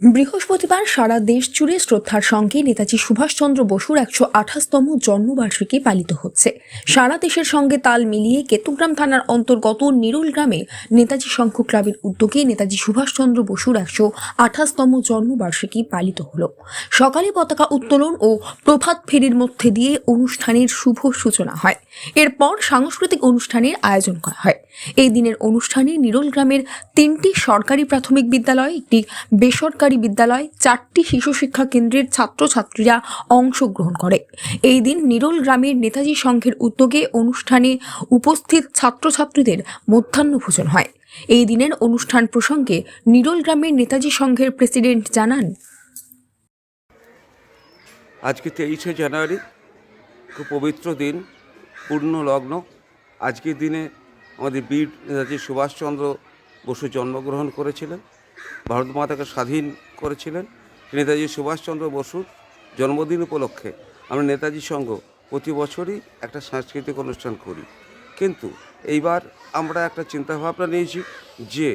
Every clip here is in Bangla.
বৃহস্পতিবার সারা দেশ জুড়ে শ্রদ্ধার সঙ্গে নেতাজি সুভাষচন্দ্র বসুর একশো আঠাশতম জন্মবার্ষিকী পালিত হচ্ছে। সারা দেশের সঙ্গে তাল মিলিয়ে কেতুগ্রাম থানার অন্তর্গত নিরুল গ্রামে নেতাজি সংঘ ক্লাবের উদ্যোগে নেতাজি সুভাষচন্দ্র বসুর একশো আঠাশতম জন্মবার্ষিকী পালিত হল। সকালে পতাকা উত্তোলন ও প্রভাত ফেরির মধ্যে দিয়ে অনুষ্ঠানের শুভ সূচনা হয়। এরপর সাংস্কৃতিক অনুষ্ঠানের আয়োজন করা হয়। এই দিনের অনুষ্ঠানে নিরুল গ্রামের তিনটি সরকারি প্রাথমিক বিদ্যালয়, একটি বেসরকারি বিদ্যালয় চারটি শিশু শিক্ষা কেন্দ্রের ছাত্রছাত্রীরা অংশগ্রহণ করে। এই দিন নিরল গ্রামের নেতাজি সংঘের উদ্যোগে অনুষ্ঠানে উপস্থিত ছাত্রছাত্রীদের মধ্যাহ্ন ভোজন হয়। এই দিনের অনুষ্ঠান প্রসঙ্গে নিরল গ্রামের নেতাজি সংঘের প্রেসিডেন্ট জানান, আজকে তেইশে জানুয়ারি, খুব পবিত্র দিন, পূর্ণ লগ্ন। আজকের দিনে আমাদের বীর নেতাজি সুভাষচন্দ্র বসু জন্মগ্রহণ করেছিলেন। ভারত মাতাকে স্বাধীন করেছিলেন নেতাজি সুভাষচন্দ্র বসুর জন্মদিন উপলক্ষে। আমরা নেতাজি সংঘ প্রতি বছরই একটা সাংস্কৃতিক অনুষ্ঠান করি। কিন্তু এইবার আমরা একটা চিন্তাভাবনা নিয়েছি যে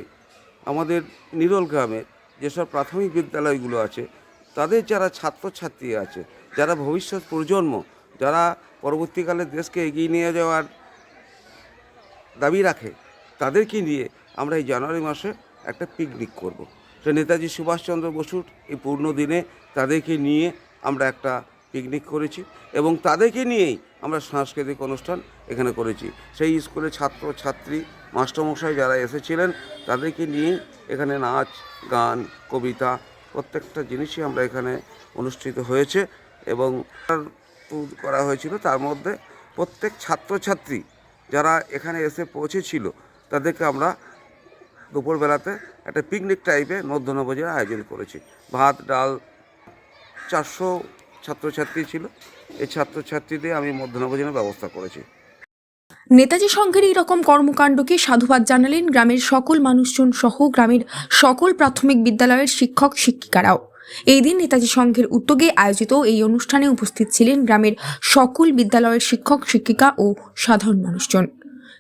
আমাদের নিরল গ্রামের যেসব প্রাথমিক বিদ্যালয়গুলো আছে, তাদের যারা ছাত্রছাত্রী আছে, যারা ভবিষ্যৎ প্রজন্ম, যারা পরবর্তীকালে দেশকে এগিয়ে নিয়ে যাওয়ার দাবি রাখে, তাদেরকে নিয়ে আমরা এই জানুয়ারি মাসে একটা পিকনিক করব। তো নেতাজি সুভাষচন্দ্র বসুর এই পূর্ণ দিনে তাদেরকে নিয়ে আমরা একটা পিকনিক করেছি এবং তাদেরকে নিয়েই আমরা সাংস্কৃতিক অনুষ্ঠান এখানে করেছি সেই স্কুলে ছাত্র, ছাত্রী, মাস্টারমশাই যারা এসেছিলেন তাদেরকে নিয়েই এখানে নাচ, গান, কবিতা প্রত্যেকটা জিনিসই আমরা এখানে অনুষ্ঠিত হয়েছে এবং করা হয়েছিল তার মধ্যে প্রত্যেক ছাত্রছাত্রী যারা এখানে এসে পৌঁছেছিল তাদেরকে আমরা দুপুরবেলাতে একটা পিকনিক টাইপে মধ্যাহ্নভোজের আয়োজন করেছি। ভাত, ডাল চারশো ছাত্রছাত্রী ছিল। এই ছাত্রছাত্রীদের আমি মধ্যাহ্নভোজনের ব্যবস্থা করেছি। নেতাজি সংঘের এই রকম কর্মকাণ্ডকে সাধুবাদ জানালেন গ্রামের সকল মানুষজন সহ গ্রামের সকল প্রাথমিক বিদ্যালয়ের শিক্ষক, শিক্ষিকারাও। এই দিন নেতাজি সংঘের উদ্যোগে আয়োজিত এই অনুষ্ঠানে উপস্থিত ছিলেন গ্রামের সকল বিদ্যালয়ের শিক্ষক, শিক্ষিকা ও সাধারণ মানুষজন।